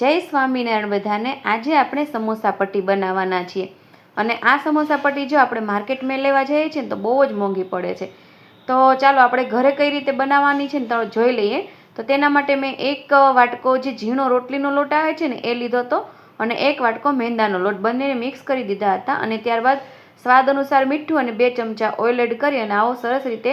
જય સ્વામિનારાયણ બધાને. આજે આપણે સમોસા પટ્ટી બનાવવાના છીએ. અને આ સમોસા પટ્ટી જો આપણે માર્કેટમાં લેવા જઈએ છીએ ને તો બહુ જ મોંઘી પડે છે. તો ચાલો આપણે ઘરે કઈ રીતે બનાવવાની છે ને તો જોઈ લઈએ. તો તેના માટે મેં એક વાટકો જે ઝીણો રોટલીનો લોટ આવે છે ને એ લીધો હતો. અને એક વાટકો મેંદાનો લોટ બંનેને મિક્સ કરી દીધા હતા. અને ત્યારબાદ સ્વાદ અનુસાર મીઠું અને બે ચમચા ઓઇલ એડ કરી અને આવો સરસ રીતે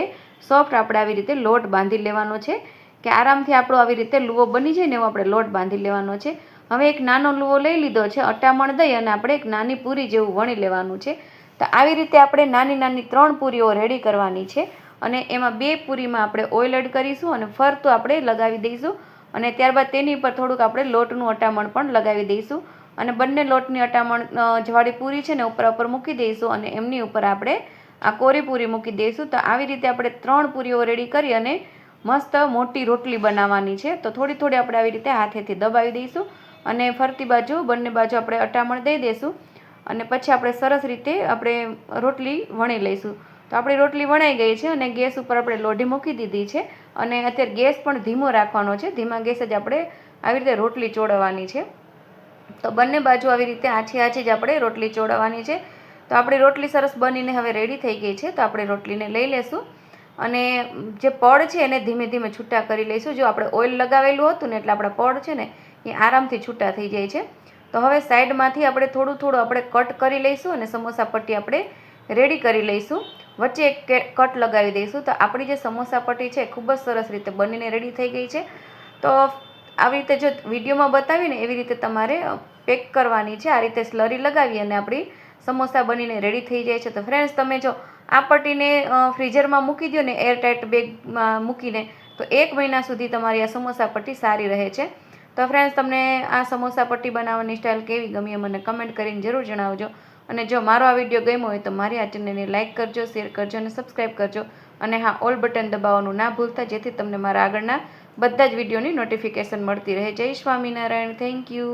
સોફ્ટ આપણે આવી રીતે લોટ બાંધી લેવાનો છે. કે આરામથી આપણો આવી રીતે લુવો બની જાય ને એવો આપણે લોટ બાંધી લેવાનો છે. હવે એક નાનો લુવો લઈ લીધો છે, અટામણ દઈ અને આપણે એક નાની પૂરી જેવું વણી લેવાનું છે. તો આવી રીતે આપણે નાની નાની ત્રણ પૂરીઓ રેડી કરવાની છે અને એમાં બે પૂરીમાં આપણે ઓઇલ એડ કરીશું અને ફરતું આપણે લગાવી દઈશું અને ત્યારબાદ તેની ઉપર થોડુંક આપણે લોટનું અટામણ પણ લગાવી દઈશું. અને બંને લોટની અટામણ જવાળી પૂરી છે ને ઉપર ઉપર મૂકી દઈશું અને એમની ઉપર આપણે આ કોરી પૂરી મૂકી દઈશું. તો આવી રીતે આપણે ત્રણ પૂરીઓ રેડી કરી અને મસ્ત મોટી રોટલી બનાવવાની છે. તો થોડી થોડી આપણે આવી રીતે હાથેથી દબાવી દઈશું અને ફરતી બાજુ બંને બાજુ આપણે અટામણ દઈ દઈશું. અને પછી આપણે સરસ રીતે આપણે રોટલી વણી લઈશું. તો આપણી રોટલી વણાઈ ગઈ છે અને ગેસ ઉપર આપણે લોઢી મૂકી દીધી છે. અને અત્યારે ગેસ પણ ધીમો રાખવાનો છે. ધીમા ગેસ જ આપણે આવી રીતે રોટલી ચોળવવાની છે. તો બંને બાજુ આવી રીતે આછી આછી જ આપણે રોટલી ચોળવવાની છે. તો આપણી રોટલી સરસ બનીને હવે રેડી થઈ ગઈ છે. તો આપણે રોટલીને લઈ લેશું. અને જે પડ છે એને ધીમે ધીમે છૂટા કરી લઈશું. જો આપણે ઓઇલ લગાવેલું હતું ને એટલે આપણા પડ છે ને એ આરામથી છૂટા થઈ જાય છે. તો હવે સાઈડમાંથી આપણે થોડું થોડું આપણે કટ કરી લઈશું અને સમોસા પટ્ટી આપણે રેડી કરી લઈશું. વચ્ચે એક કટ લગાવી દઈશું. તો આપણી જે સમોસા પટ્ટી છે ખૂબ જ સરસ રીતે બનીને રેડી થઈ ગઈ છે. તો આવી રીતે જો વિડીયોમાં બતાવીને એવી રીતે તમારે પેક કરવાની છે. આ રીતે સ્લરી લગાવી અને આપણી સમોસા બનીને રેડી થઈ જાય છે. તો ફ્રેન્ડ્સ તમે જો આ પટ્ટીને ફ્રીઝરમાં મૂકી દો ને એરટાઇટ બેગમાં મૂકીને, તો એક મહિના સુધી તમારી આ સમોસા પટ્ટી સારી રહે છે. તો ફ્રેન્ડ્સ તમને આ સમોસા પટ્ટી બનાવવાની સ્ટાઇલ કેવી ગમી મને કમેન્ટ કરીને જરૂર જણાવજો. અને જો મારો આ વીડિયો ગમ્યો હોય તો મારી આ ચેનલને લાઇક કરજો શેર કરજો અને સબસ્ક્રાઈબ કરજો. અને હા ઓલ બટન દબાવવાનું ના ભૂલતા, જેથી તમને મારા આગળના બધા જ વિડીયોની નોટિફિકેશન મળતી રહે. જય સ્વામિનારાયણ. Thank you